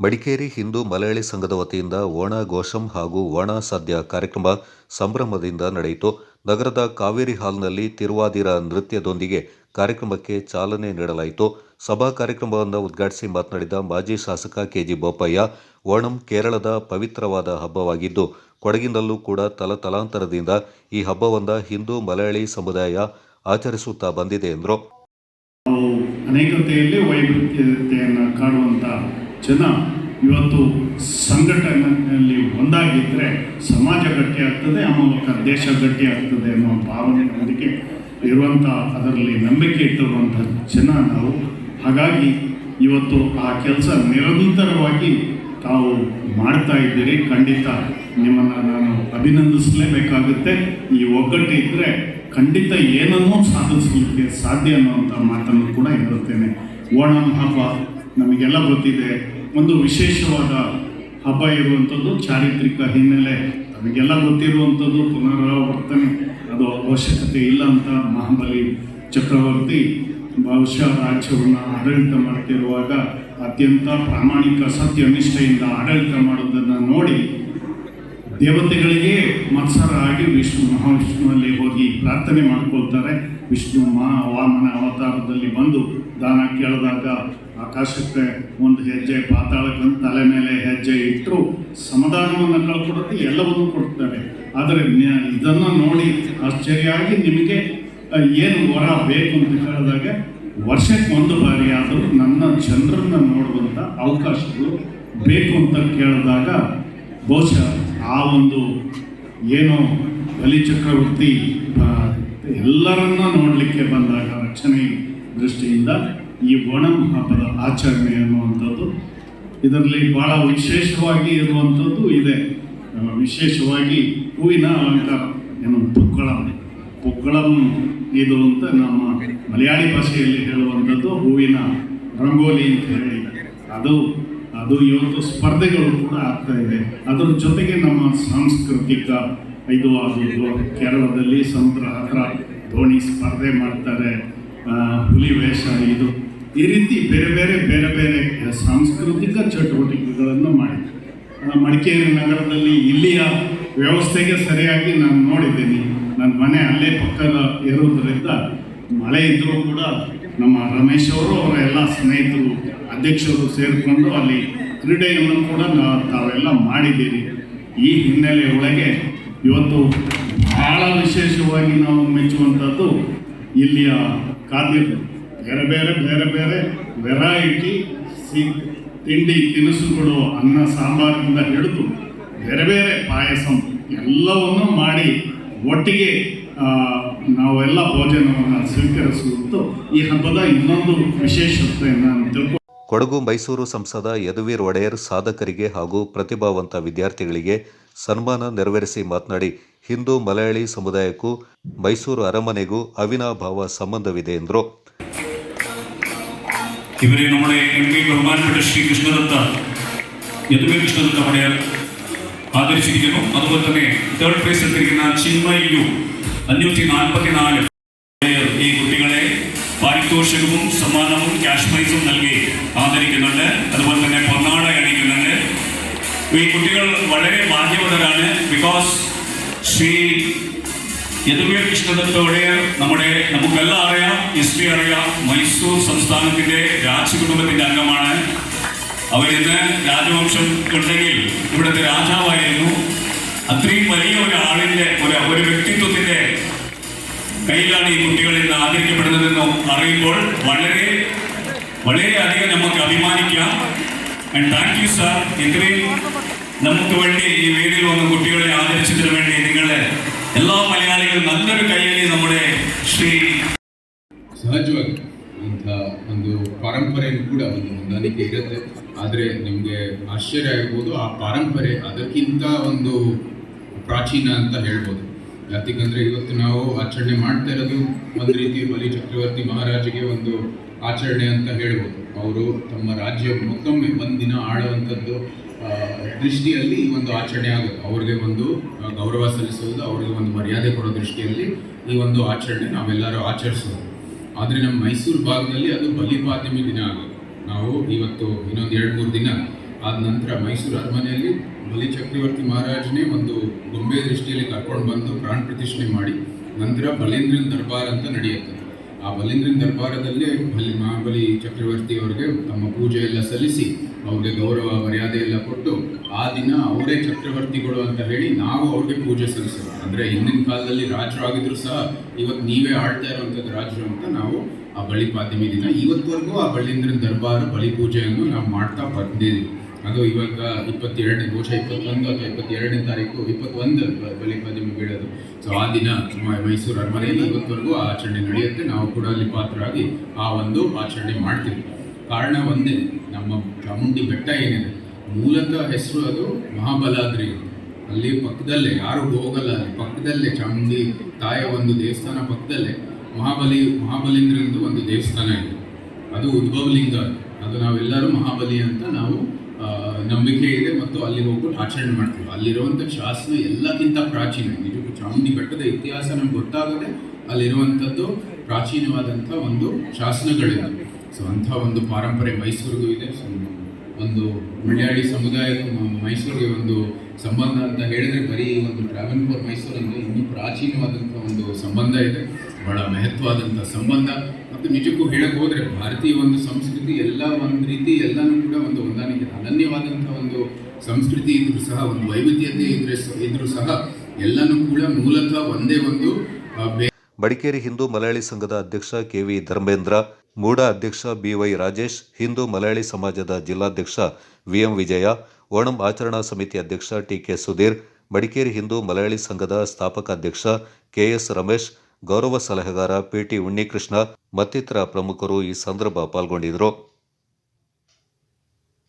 ಮಡಿಕೇರಿ ಹಿಂದೂ ಮಲಯಾಳಿ ಸಂಘದ ವತಿಯಿಂದ ಓಣ ಘೋಷಂ ಹಾಗೂ ಓಣ ಸದ್ಯ ಕಾರ್ಯಕ್ರಮ ಸಂಭ್ರಮದಿಂದ ನಡೆಯಿತು. ನಗರದ ಕಾವೇರಿ ಹಾಲ್ನಲ್ಲಿ ತಿರುವಾದಿರ ನೃತ್ಯದೊಂದಿಗೆ ಕಾರ್ಯಕ್ರಮಕ್ಕೆ ಚಾಲನೆ ನೀಡಲಾಯಿತು. ಸಭಾ ಕಾರ್ಯಕ್ರಮವನ್ನು ಉದ್ಘಾಟಿಸಿ ಮಾತನಾಡಿದ ಮಾಜಿ ಶಾಸಕ ಕೆಜಿ ಬೋಪಯ್ಯ ಓಣಂ ಕೇರಳದ ಪವಿತ್ರವಾದ ಹಬ್ಬವಾಗಿದ್ದು, ಕೊಡಗಿನಲ್ಲೂ ಕೂಡ ತಲತಲಾಂತರದಿಂದ ಈ ಹಬ್ಬವನ್ನು ಹಿಂದೂ ಮಲಯಾಳಿ ಸಮುದಾಯ ಆಚರಿಸುತ್ತಾ ಬಂದಿದೆ ಎಂದರು. ಅನೇಕತೆಯಲ್ಲಿ ವೈವಿಧ್ಯತೆಯನ್ನು ಕಾಣುವಂಥ ಜನ ಇವತ್ತು ಸಂಘಟನೆಯಲ್ಲಿ ಒಂದಾಗಿದ್ದರೆ ಸಮಾಜ ಗಟ್ಟಿ ಆಗ್ತದೆ, ಆ ಮೂಲಕ ದೇಶ ಗಟ್ಟಿ ಆಗ್ತದೆ ಅನ್ನೋ ಭಾವನೆ ನಂಬಿಕೆ ಇರುವಂಥ ಅದರಲ್ಲಿ ನಂಬಿಕೆ ಇಟ್ಟಿರುವಂಥ ಜನ ನಾವು. ಹಾಗಾಗಿ ಇವತ್ತು ಆ ಕೆಲಸ ನಿರಂತರವಾಗಿ ತಾವು ಮಾಡ್ತಾ ಇದ್ದೀರಿ. ಖಂಡಿತ ನಿಮ್ಮನ್ನು ನಾನು ಅಭಿನಂದಿಸಲೇಬೇಕಾಗುತ್ತೆ. ಈ ಒಗ್ಗಟ್ಟು ಇದ್ದರೆ ಖಂಡಿತ ಏನನ್ನೂ ಸಾಧಿಸಲಿಕ್ಕೆ ಸಾಧ್ಯ ಅನ್ನುವಂಥ ಮಾತನ್ನು ಕೂಡ ಹೇಳುತ್ತೇನೆ. ಓಣಂ ಹಬ್ಬ ನಮಗೆಲ್ಲ ಗೊತ್ತಿದೆ. ಒಂದು ವಿಶೇಷವಾದ ಹಬ್ಬ ಇರುವಂಥದ್ದು ಚಾರಿತ್ರಿಕ ಹಿನ್ನೆಲೆ. ನಮಗೆಲ್ಲ ಗೊತ್ತಿರುವಂಥದ್ದು ಪುನರಾವರ್ತನೆ. ಅದು ಅವಶ್ಯಕತೆ ಇಲ್ಲ ಅಂತ ಮಹಾಬಲಿ ಚಕ್ರವರ್ತಿ ಬಹುಶಃ ರಾಜ್ಯವನ್ನು ಆಡಳಿತ ಮಾಡ್ತಿರುವಾಗ ಅತ್ಯಂತ ಪ್ರಾಮಾಣಿಕ ಸತ್ಯನಿಷ್ಠೆಯಿಂದ ಆಡಳಿತ ಮಾಡೋದನ್ನು ನೋಡಿ ಮತ್ಸರ ಆಗಿ ವಿಷ್ಣು ಮಹಾವಿಷ್ಣುವಲ್ಲಿ ಹೋಗಿ ಪ್ರಾರ್ಥನೆ ಮಾಡ್ಕೊಳ್ತಾರೆ. ವಿಷ್ಣು ಮಹಾ ವಾಮನ ಅವತಾರದಲ್ಲಿ ಬಂದು ದಾನ ಕೇಳಿದಾಗ ಆಕಾಶಕ್ಕೆ ಒಂದು ಹೆಜ್ಜೆ ಪಾತಾಳಕ್ಕೆ ಒಂದು ತಲೆ ಮೇಲೆ ಹೆಜ್ಜೆ ಇಟ್ಟರು ಸಮಾಧಾನವನ್ನು ಕಳ್ಕೊಡುತ್ತೆ ಎಲ್ಲವನ್ನೂ ಕೊಡ್ತಾರೆ. ಆದರೆ ಇದನ್ನು ನೋಡಿ ಆಶ್ಚರ್ಯ ಆಗಿ ನಿಮಗೆ ಏನು ವರ ಬೇಕು ಅಂತ ಹೇಳಿದಾಗ ವರ್ಷಕ್ಕೆ ಒಂದು ಬಾರಿ ಆದರೂ ನನ್ನ ಜನರನ್ನು ನೋಡುವಂಥ ಅವಕಾಶಗಳು ಬೇಕು ಅಂತ ಕೇಳಿದಾಗ ಬಹುಶಃ ಆ ಒಂದು ಏನು ಬಲಿ ಚಕ್ರವರ್ತಿ ಎಲ್ಲರನ್ನ ನೋಡಲಿಕ್ಕೆ ಬಂದಾಗ ರಕ್ಷಣೆ ದೃಷ್ಟಿಯಿಂದ ಈ ಓಣಂ ಹಬ್ಬದ ಆಚರಣೆ ಅನ್ನುವಂಥದ್ದು. ಇದರಲ್ಲಿ ಭಾಳ ವಿಶೇಷವಾಗಿ ಇರುವಂಥದ್ದು ಇದೆ. ವಿಶೇಷವಾಗಿ ಹೂವಿನ ಅಲಂಕಾರ ಏನು ಪುಕ್ಕಳಂ. ಪುಕ್ಕಳಂ ಇದು ಅಂತ ನಮ್ಮ ಮಲಯಾಳಿ ಭಾಷೆಯಲ್ಲಿ ಹೇಳುವಂಥದ್ದು ಹೂವಿನ ರಂಗೋಲಿ ಅಂತ ಹೇಳಿ. ಅದು ಅದು ಇವತ್ತು ಸ್ಪರ್ಧೆಗಳು ಕೂಡ ಆಗ್ತಾ ಇದೆ. ಅದರ ಜೊತೆಗೆ ನಮ್ಮ ಸಾಂಸ್ಕೃತಿಕ ಇದು ಆಗಿದ್ದು ಕೇರಳದಲ್ಲಿ ಸಮುದ್ರ ಹತ್ರ ದೋಣಿ ಸ್ಪರ್ಧೆ ಮಾಡ್ತಾರೆ ಹುಲಿ ವೇಷ ಇದು. ಈ ರೀತಿ ಬೇರೆ ಬೇರೆ ಬೇರೆ ಬೇರೆ ಸಾಂಸ್ಕೃತಿಕ ಚಟುವಟಿಕೆಗಳನ್ನು ಮಾಡಿ ಮಡಿಕೇರಿ ನಗರದಲ್ಲಿ ಇಲ್ಲಿಯ ವ್ಯವಸ್ಥೆಗೆ ಸರಿಯಾಗಿ ನಾನು ನೋಡಿದ್ದೀನಿ. ನನ್ನ ಮನೆ ಅಲ್ಲೇ ಪಕ್ಕದ ಇರೋದ್ರಿಂದ ಮಳೆ ಇದ್ದರೂ ಕೂಡ ನಮ್ಮ ರಮೇಶ್ ಅವರು ಅವರ ಎಲ್ಲ ಸ್ನೇಹಿತರು, ಅಧ್ಯಕ್ಷರು ಸೇರಿಕೊಂಡು ಅಲ್ಲಿ ಕ್ರೀಡೆಯನ್ನು ಕೂಡ ನಾವು ತಾವೆಲ್ಲ ಮಾಡಿದ್ದೀರಿ. ಈ ಹಿನ್ನೆಲೆ ಒಳಗೆ ಇವತ್ತು ಬಹಳ ವಿಶೇಷವಾಗಿ ನಾವು ಮೆಚ್ಚುವಂಥದ್ದು ಇಲ್ಲಿಯ ಖಾದ್ಯಗಳು ಬೇರೆ ಬೇರೆ ಬೇರೆ ಬೇರೆ ವೆರೈಟಿ ಸಿ ತಿಂಡಿ ತಿನಿಸುಗಳು, ಅನ್ನ, ಸಾಂಬಾರಿಂದ ಹಿಡಿದು ಬೇರೆ ಬೇರೆ ಪಾಯಸಂ ಎಲ್ಲವನ್ನು ಮಾಡಿ ಒಟ್ಟಿಗೆ ನಾವೆಲ್ಲ ಭೋಜನವನ್ನು ಸ್ವೀಕರಿಸುವಂತೂ ಈ ಹಬ್ಬದ ಇನ್ನೊಂದು ವಿಶೇಷತೆಯನ್ನು ತಿಳ್ಕೊ ಕೊಡಗು ಮೈಸೂರು ಸಂಸದ ಯದುವೀರ್ ಒಡೆಯರ್ ಸಾಧಕರಿಗೆ ಹಾಗೂ ಪ್ರತಿಭಾವಂತ ವಿದ್ಯಾರ್ಥಿಗಳಿಗೆ ಸನ್ಮಾನ ನೆರವೇರಿಸಿ ಮಾತನಾಡಿ ಹಿಂದೂ ಮಲಯಾಳಿ ಸಮುದಾಯಕ್ಕೂ ಮೈಸೂರು ಅರಮನೆಗೂ ಅವಿನಾಭಾವ ಸಂಬಂಧವಿದೆ ಎಂದರು. ಇವರೇ ಯದುವೀರ್ ಕೃಷ್ಣದತ್ತ ಒಡೆಯರ್. ആദരിച്ചിരിക്കുന്നു. അതുപോലെ തന്നെ തേർഡ് പ്ലേസ് എടുത്തിരിക്കുന്ന ചിന്മയ് യു. അഞ്ഞൂറ്റി നാൽപ്പത്തിനാല് ഈ കുട്ടികളെ പാരിതോഷികവും സമ്മാനവും ക്യാഷ് പ്രൈസും നൽകി ആദരിക്കുന്നുണ്ട്. അതുപോലെ തന്നെ പൊന്നാട അണിയിക്കുന്നുണ്ട്. ഈ കുട്ടികൾ വളരെ ഭാഗ്യവതരാണ് ബിക്കോസ് ശ്രീ യദുവീർ കൃഷ്ണദത്തോടെ നമ്മുടെ നമുക്കെല്ലാം അറിയാം ഹിസ്റ്ററി അറിയാം മൈസൂർ സംസ്ഥാനത്തിന്റെ രാജകുടുംബത്തിന്റെ അംഗമാണ്. അവരിന്ന് രാജവംശം ഉണ്ടെങ്കിൽ ഇവിടുത്തെ രാജാവായിരുന്നു. അത്രയും വലിയ ഒരാളിന്റെ ഒരു ഒരു വ്യക്തിത്വത്തിന്റെ കയ്യിലാണ് ഈ കുട്ടികൾ ഇന്ന് ആദരിക്കപ്പെടുന്നതെന്ന് അറിയുമ്പോൾ വളരെ വളരെയധികം നമുക്ക് അഭിമാനിക്കാം. ആൻഡ് താങ്ക് യു സാർ ഇത്രയും നമുക്ക് വേണ്ടി ഈ വേദിയിൽ വന്ന കുട്ടികളെ ആദരിച്ചതിന് വേണ്ടി നിങ്ങളെ എല്ലാ മലയാളികളും നല്ലൊരു കയ്യിൽ നമ്മുടെ ശ്രീ സഹജ് ಅಂಥ ಒಂದು ಪರಂಪರೆಯೂ ಕೂಡ ಒಂದು ಹೊಂದಾಣಿಕೆ ಇರುತ್ತೆ. ಆದರೆ ನಿಮಗೆ ಆಶ್ಚರ್ಯ ಆಗಿರ್ಬೋದು ಆ ಪರಂಪರೆ ಅದಕ್ಕಿಂತ ಒಂದು ಪ್ರಾಚೀನ ಅಂತ ಹೇಳ್ಬೋದು. ಯಾಕೆಂದರೆ ಇವತ್ತು ನಾವು ಆಚರಣೆ ಮಾಡ್ತಾ ಇರೋದು ಒಂದು ರೀತಿ ಬಲಿ ಚಕ್ರವರ್ತಿ ಮಹಾರಾಜಿಗೆ ಒಂದು ಆಚರಣೆ ಅಂತ ಹೇಳ್ಬೋದು. ಅವರು ತಮ್ಮ ರಾಜ್ಯ ಮತ್ತೊಮ್ಮೆ ಒಂದಿನ ಆಳುವಂಥದ್ದು ದೃಷ್ಟಿಯಲ್ಲಿ ಒಂದು ಆಚರಣೆ ಆಗುತ್ತೆ. ಅವ್ರಿಗೆ ಒಂದು ಗೌರವ ಸಲ್ಲಿಸೋದು ಅವ್ರಿಗೆ ಒಂದು ಮರ್ಯಾದೆ ಕೊಡೋ ದೃಷ್ಟಿಯಲ್ಲಿ ಈ ಒಂದು ಆಚರಣೆ ನಾವೆಲ್ಲರೂ ಆಚರಿಸೋದು. ಆದರೆ ನಮ್ಮ ಮೈಸೂರು ಭಾಗದಲ್ಲಿ ಅದು ಬಲಿಪಾದ್ಯಮಿ ದಿನ ಆಗೋದು ನಾವು ಇವತ್ತು ಇನ್ನೊಂದು ಎರಡು ಮೂರು ದಿನ ಆದ ನಂತರ ಮೈಸೂರು ಅರಮನೆಯಲ್ಲಿ ಬಲಿ ಚಕ್ರವರ್ತಿ ಮಹಾರಾಜನೇ ಒಂದು ಗೊಂಬೆ ದೃಷ್ಟಿಯಲ್ಲಿ ಕರ್ಕೊಂಡು ಬಂದು ಪ್ರಾಣ ಪ್ರತಿಷ್ಠೆ ಮಾಡಿ ನಂತರ ಬಲೇಂದ್ರನ ದರ್ಬಾರ್ ಅಂತ ನಡೆಯುತ್ತೆ. ಆ ಬಲೇಂದ್ರನ ದರ್ಬಾರದಲ್ಲೇ ಬಲಿ ಮಹಾಬಲಿ ಚಕ್ರವರ್ತಿ ಅವರಿಗೆ ತಮ್ಮ ಪೂಜೆ ಎಲ್ಲ ಸಲ್ಲಿಸಿ ಅವ್ರಿಗೆ ಗೌರವ, ಮರ್ಯಾದೆ ಎಲ್ಲ ಕೊಟ್ಟು ಆ ದಿನ ಅವರೇ ಚಕ್ರವರ್ತಿಗಳು ಅಂತ ಹೇಳಿ ನಾವು ಅವ್ರಿಗೆ ಪೂಜೆ ಸಲ್ಲಿಸೋದು. ಅಂದರೆ ಹಿಂದಿನ ಕಾಲದಲ್ಲಿ ರಾಜರು ಆಗಿದ್ರು ಸಹ ಇವತ್ತು ನೀವೇ ಆಡ್ತಾ ಇರುವಂಥದ್ದು ರಾಜರು ಅಂತ ನಾವು ಆ ಬಳಿ ಪಾದ್ಯಮಿ ದಿನ, ಇವತ್ತವರೆಗೂ ಆ ಬಳ್ಳಿಂದ್ರನ ದರ್ಬಾರ್ ಬಲಿ ಪೂಜೆಯನ್ನು ನಾವು ಮಾಡ್ತಾ ಬಂದಿದ್ದೀವಿ. ಅದು ಇವಾಗ ಇಪ್ಪತ್ತೆರಡನೇ, ಬಹುಶಃ ಇಪ್ಪತ್ತೊಂದು ಅಥವಾ ಇಪ್ಪತ್ತೆರಡನೇ ತಾರೀಕು, ಇಪ್ಪತ್ತೊಂದು ಬಲಿ ಪಾದ್ಯಮಿ ಬೀಳೋದು. ಸೊ ಆ ದಿನ ಮೈಸೂರು ಅರಮನೆಯಲ್ಲಿ ಇವತ್ತವರೆಗೂ ಆ ಆಚರಣೆ ನಡೆಯುತ್ತೆ. ನಾವು ಕೂಡ ಅಲ್ಲಿ ಪಾತ್ರರಾಗಿ ಆ ಒಂದು ಆಚರಣೆ ಮಾಡ್ತೀವಿ. ಕಾರಣ ಒಂದೇ, ನಮ್ಮ ಚಾಮುಂಡಿ ಬೆಟ್ಟ ಏನಿದೆ, ಮೂಲತಃ ಹೆಸರು ಅದು ಮಹಾಬಲಾದ್ರಿ. ಅಲ್ಲಿ ಪಕ್ಕದಲ್ಲೇ, ಯಾರು ಹೋಗಲ್ಲ ಪಕ್ಕದಲ್ಲೇ ಚಾಮುಂಡಿ ತಾಯ ಒಂದು ದೇವಸ್ಥಾನ ಪಕ್ಕದಲ್ಲೇ, ಮಹಾಬಲಿ ಮಹಾಬಲೀಂದ್ರಂದು ಒಂದು ದೇವಸ್ಥಾನ ಇದೆ. ಅದು ಉದ್ಭವಲಿಂಗ, ಅದು ನಾವೆಲ್ಲರೂ ಮಹಾಬಲಿ ಅಂತ ನಾವು ನಂಬಿಕೆ ಇದೆ ಮತ್ತು ಅಲ್ಲಿ ಹೋಗ್ಬಿಟ್ಟು ಆಚರಣೆ ಮಾಡ್ತೀವಿ. ಅಲ್ಲಿರುವಂಥ ಶಾಸನ ಎಲ್ಲಕ್ಕಿಂತ ಪ್ರಾಚೀನ, ನಿಜಕ್ಕೂ ಚಾಮುಂಡಿ ಬೆಟ್ಟದ ಇತಿಹಾಸ ನಮ್ಗೆ ಗೊತ್ತಾಗದೆ ಅಲ್ಲಿರುವಂಥದ್ದು ಪ್ರಾಚೀನವಾದಂಥ ಒಂದು ಶಾಸನಗಳಿದೆ. ಸೊ ಅಂಥ ಒಂದು ಪಾರಂಪರೆ ಮೈಸೂರಿಗೂ ಇದೆ. ಸೊ ಒಂದು ಮಲಯಾಳಿ ಸಮುದಾಯಕ್ಕೂ ಮೈಸೂರಿಗೆ ಒಂದು ಸಂಬಂಧ ಅಂತ ಹೇಳಿದ್ರೆ ಬರೀ ಒಂದು ಟ್ರಾವೆಲ್ ಫಾರ್ ಮೈಸೂರು ಅಂದರೆ ಇನ್ನೂ ಪ್ರಾಚೀನವಾದಂಥ ಒಂದು ಸಂಬಂಧ ಇದೆ. ಬಹಳ ಮಹತ್ವವಾದಂಥ ಸಂಬಂಧ. ಮತ್ತು ನಿಜಕ್ಕೂ ಹೇಳಕ್ಕೆ ಹೋದರೆ ಭಾರತೀಯ ಒಂದು ಸಂಸ್ಕೃತಿ ಎಲ್ಲ ಒಂದು ರೀತಿ ಎಲ್ಲನೂ ಕೂಡ ಒಂದು ಹೊಂದಾಣಿಕೆ, ಅನನ್ಯವಾದಂಥ ಒಂದು ಸಂಸ್ಕೃತಿ ಇದ್ರೂ ಸಹ, ಒಂದು ವೈವಿಧ್ಯತೆ ಇದ್ರೆ ಇದ್ರೂ ಸಹ ಎಲ್ಲನೂ ಕೂಡ ಮೂಲತಃ ಒಂದೇ ಒಂದು ಬಡಿಕೇರಿ ಹಿಂದೂ ಮಲಯಾಳಿ ಸಂಘದ ಅಧ್ಯಕ್ಷ ಕೆ ವಿ ಧರ್ಮೇಂದ್ರ ಮೂಡ ಅಧ್ಯಕ್ಷ ಬಿವೈ ರಾಜೇಶ್, ಹಿಂದೂ ಮಲಯಾಳಿ ಸಮಾಜದ ಜಿಲ್ಲಾಧ್ಯಕ್ಷ ವಿಎಂ ವಿಜಯ, ಓಣಂ ಆಚರಣಾ ಸಮಿತಿ ಅಧ್ಯಕ್ಷ ಟಿಕೆ ಸುಧೀರ್, ಮಡಿಕೇರಿ ಹಿಂದೂ ಮಲಯಾಳಿ ಸಂಘದ ಸ್ಥಾಪಕ ಅಧ್ಯಕ್ಷ ಕೆಎಸ್ ರಮೇಶ್, ಗೌರವ ಸಲಹೆಗಾರ ಪಿಟಿ ಉಣ್ಣಿಕೃಷ್ಣ ಮತ್ತಿತರ ಪ್ರಮುಖರು ಈ ಸಂದರ್ಭ ಪಾಲ್ಗೊಂಡಿದ್ದರು.